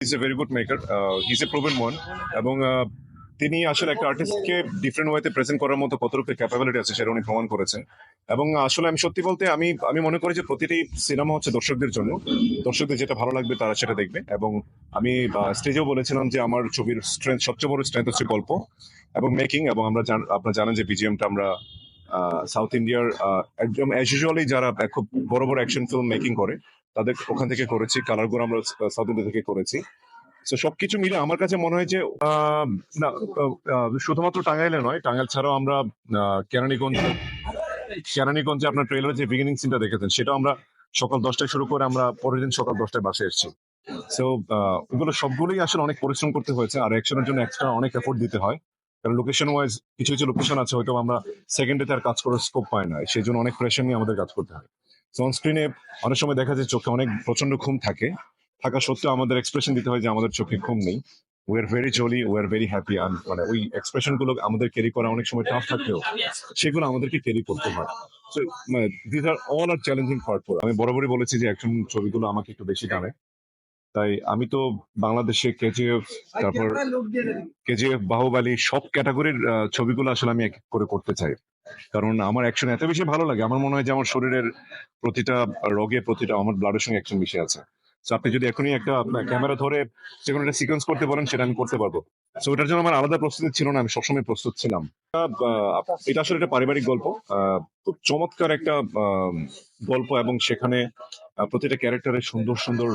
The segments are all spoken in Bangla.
Is a very good maker his a proven one এবং uh, তিনি আসলে একটা আর্টিস্টকে ডিফারেন্ট ওয়েতে প্রেজেন্ট করার মতো কতটুকু ক্যাপাবিলিটি আছে সেটা উনি প্রমাণ করেছেন। এবং আসলে আমি সত্যি বলতে আমি আমি মনে করি যে প্রতিটি সিনেমা হচ্ছে দর্শকদের জন্য। দর্শকদের যেটা ভালো লাগবে তারা সেটা দেখবে। এবং আমি স্টেজেও বলেছিলাম যে আমার ছবির স্ট্রেংথ সবচেয়ে বড় স্ট্রেংথ হচ্ছে গল্প এবং মেকিং এবং আমরা আপনারা জানেন যে বিজিএমটা আমরা সাউথ ইন্ডিয়ার একদম অ্যাজ ইউজুয়ালি যারা খুব বড় বড় অ্যাকশন ফিল্ম মেকিং করে, তাদের ওখান থেকে করেছি কালারগুলো আমরা সাউথ ইন্ডিয়া থেকে করেছি। তো সবকিছু মিলে আমার কাছে মনে হয় যে না শুধুমাত্র টাঙ্গাইলে নয়, টাঙ্গাইল ছাড়াও আমরা কেরানীগঞ্জ, কেরানীগঞ্জে আপনার ট্রেলার যে বিগিনিং সিনটা দেখেছেন সেটা আমরা সকাল দশটায় শুরু করে আমরা পরের দিন সকাল দশটায় বাসে এসেছি। সো ওগুলো সবগুলোই আসলে অনেক পরিশ্রম করতে হয়েছে, আর অ্যাকশনের জন্য এক্সট্রা অনেক এফোর্ট দিতে হয়। কারণ লোকেশন ওয়াইজ কিছু কিছু লোকেশন আছে, হয়তো আমরা সেকেন্ডে তার কাজ করার স্কোপ পাই না। সেই জন্য অনেক প্রেশার নিয়ে আমাদের কাজ করতে হয়। সো অন অনেক সময় দেখা যায় চোখে অনেক প্রচণ্ড ঘুম থাকে। থাকা সত্ত্বেও আমাদের এক্সপ্রেশন দিতে হয় যে আমাদের চোখে ঘুম নেই। We are very jolly we are very happy মানে ওই এক্সপ্রেশনগুলো আমাদের ক্যারি করা অনেক সময় টাফ থাকলেও সেগুলো আমাদেরকে ক্যারি করতে হয়। This are all are challenging part আমি বরাবরই বলেছি যে অ্যাকশন ছবিগুলো আমাকে একটু বেশি টানে তাই আমি তো বাংলাদেশে কেজিএফ তারপর কেজিএফ বাহুবালি সব ক্যাটাগরির ছবিগুলো আসলে আমি এক করে করতে চাই। কারণ আমার অ্যাকশন এত বেশি ভালো লাগে, আমার মনে হয় যে আমার শরীরের প্রতিটা রোগে, প্রতিটা আমার ব্লাডের সঙ্গে অ্যাকশন মিশে আছে। আপনি যদি এখনই একটা ক্যামেরা ধরে যে কোনো একটা সিকোয়েন্স করতে পারেন সেটা আমি করতে পারব। তো ওটার জন্য আমার আলাদা প্রস্তুতি ছিল না, আমি সবসময় প্রস্তুত ছিলাম। এটা আসলে একটা পারিবারিক গল্প। খুব চমৎকার একটা গল্প এবং সেখানে প্রতিটা ক্যারেক্টারের সুন্দর সুন্দর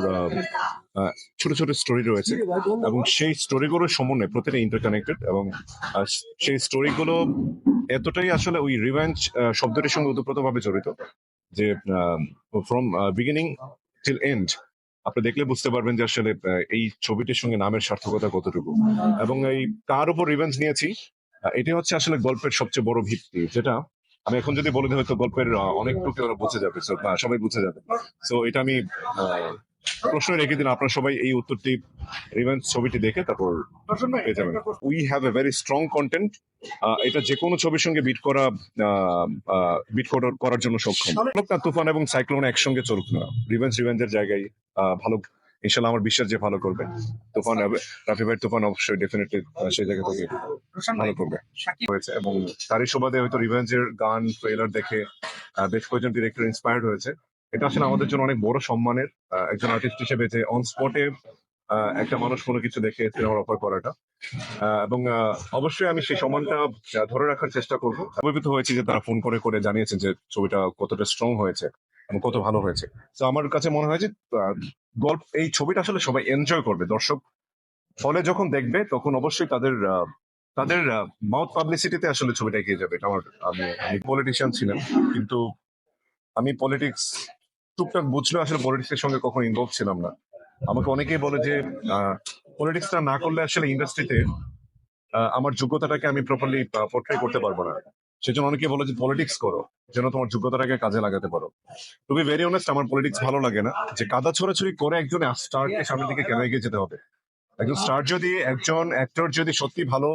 ছোট ছোট স্টোরি রয়েছে। এবং সেই স্টোরিগুলোর সমন্বয়ে প্রতিটা ইন্টারকানেক্টেড এবং সেই স্টোরিগুলো এতটাই আসলে ওই রিভেঞ্জ শব্দটির সঙ্গে ওতপ্রোতভাবে জড়িত যে ফ্রম বিগিনিং টিল এন্ড আপনি দেখলে বুঝতে পারবেন যে আসলে এই ছবিটির সঙ্গে নামের সার্থকতা কতটুকু। এবং এই কার উপর রিভেঞ্জ নিয়েছি এটি হচ্ছে আসলে গল্পের সবচেয়ে বড় ভিত্তি, যেটা আমি এখন যদি বলে দিই হয়তো গল্পের আহ, অনেক টুকু ওরা বুঝে যাবে সবাই বুঝে যাবে। তো এটা আমি প্রশ্ন রেখে দিন আপনারা সবাই এই উত্তরটি রিভেঞ্জ ছবিটি দেখে তারপর পেয়ে যাবেন। We have a very strong content এটা যে কোনো ছবির সঙ্গে বিট করা বিট করার জন্য সক্ষম। তুফান এবং সাইক্লোন একসঙ্গে চলুক না। রিভেঞ্জ রিভেঞ্জের জায়গায় ভালো ইনশাল্লাহ আমার বিশ্বাস যে ভালো করবে। তুফান হবে, রাফি ভাই তুফান অবশ্যই ডেফিনেটলি সেই জায়গা থেকে ভালো করবে। হয়েছে এবং তারই সুবাদে হয়তো রিভেঞ্জের গান ট্রেলার দেখে বেশ কয়েকজন ডিরেক্টর ইন্সপায়ার্ড হয়েছে। এটা আসলে আমাদের জন্য অনেক বড় সম্মানের একজন আর্টিস্ট হিসেবে যে অন স্পটে একটা মানুষ কোনো কিছু দেখে সিনেমার অফার করাটা। আহ, এবং অবশ্যই আমি সেই সম্মানটা ধরে রাখার চেষ্টা করব। অভিভূত হয়েছি যে তারা ফোন করে করে জানিয়েছেন যে ছবিটা কতটা স্ট্রং হয়েছে এবং কত ভালো হয়েছে। তো আমার কাছে মনে হয় যে গল্প, এই ছবিটা আসলে সবাই এনজয় করবে। দর্শক ফলে যখন দেখবে, তখন অবশ্যই তাদের তাদের মাউথ পাবলিসিটিতে আসলে ছবিটা এগিয়ে যাবে। এটা আমার, আমি আমি পলিটিশিয়ান ছিলাম, কিন্তু আমি পলিটিক্স টুকটাক বুঝলেও আসলে পলিটিক্সের সঙ্গে কখনো ইনভলভ ছিলাম না। আমাকে অনেকেই বলে যে পলিটিক্সটা না করলে আসলে ইন্ডাস্ট্রিতে আমার যোগ্যতাটাকে আমি প্রপারলি পোর্ট্রে করতে পারব না। সেজন্য অনেকে বলে যে পলিটিক্স করো, যেন তোমার যোগ্যতাটাকে কাজে লাগাতে পারো। তুমি ভেরি অনেস্ট আমার পলিটিক্স ভালো লাগে না। যে কাদা ছোড়াছুড়ি করে একজন স্টারকে সামনের দিকে কেন এগিয়ে যেতে হবে? একজন স্টার যদি, একজন অ্যাক্টর যদি সত্যি ভালো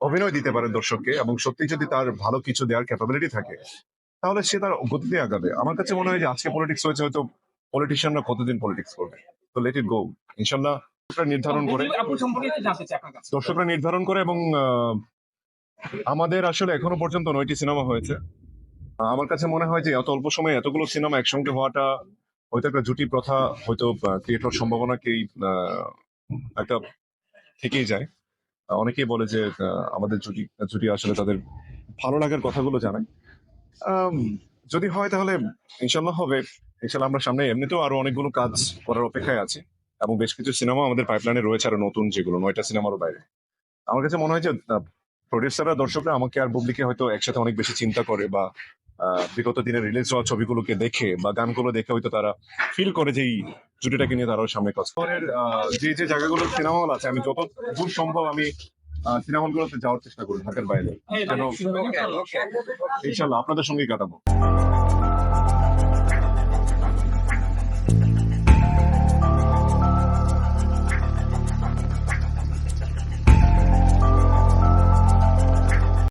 অভিনয় দিতে পারে দর্শককে এবং সত্যি যদি তার ভালো কিছু দেওয়ার ক্যাপাবিলিটি থাকে, তাহলে সে তার গতিতে আগাবে। আমার কাছে মনে হয় যে আজকে পলিটিক্স হয়েছে, হয়তো পলিটিশিয়ানরা কতদিন পলিটিক্স করবে? তো লেট ইট গো ইনশাল্লাহ নির্ধারণ করে দর্শকরা নির্ধারণ করে এবং আমাদের আসলে এখনও পর্যন্ত নয়টি সিনেমা হয়েছে। আমার কাছে মনে হয় যে এত অল্প সময়ে এতগুলো সিনেমা একসঙ্গে হওয়াটা হয়তো একটা জুটি প্রথা, হয়তো ক্রিয়েট হওয়ার সম্ভাবনাকেই একটা থেকেই যায়। অনেকেই বলে যে আমাদের জুটি জুটি আসলে তাদের ভালো লাগার কথাগুলো জানায়। যদি হয় তাহলে ইনশাল্লাহ হবে। ইনশাল্লাহ আমরা সামনে এমনিতেও আরও অনেকগুলো কাজ করার অপেক্ষায় আছি এবং বেশ কিছু সিনেমা আমাদের পাইপলাইনে রয়েছে আরও নতুন যেগুলো, নয়টা সিনেমারও বাইরে। আমার কাছে মনে হয় যে প্রডিউসাররা দর্শকরা আমাকে আর বুবলিকে হয়তো একসাথে অনেক বেশি চিন্তা করে বা আহ, বিগত দিনের রিলিজ হওয়া ছবিগুলোকে দেখে বা গানগুলো দেখে হয়তো তারা ফিল করে যে এই জুটিটাকে নিয়ে তারাও সামনে কাজ করে। আহ, যে যে জায়গাগুলো সিনেমা হল আছে আমি যত দূর সম্ভব আমি সিনেমা হলগুলোতে যাওয়ার চেষ্টা করি ঢাকার বাইরে। যেন ইনশাল্লাহ আপনাদের সঙ্গেই কাটাবো।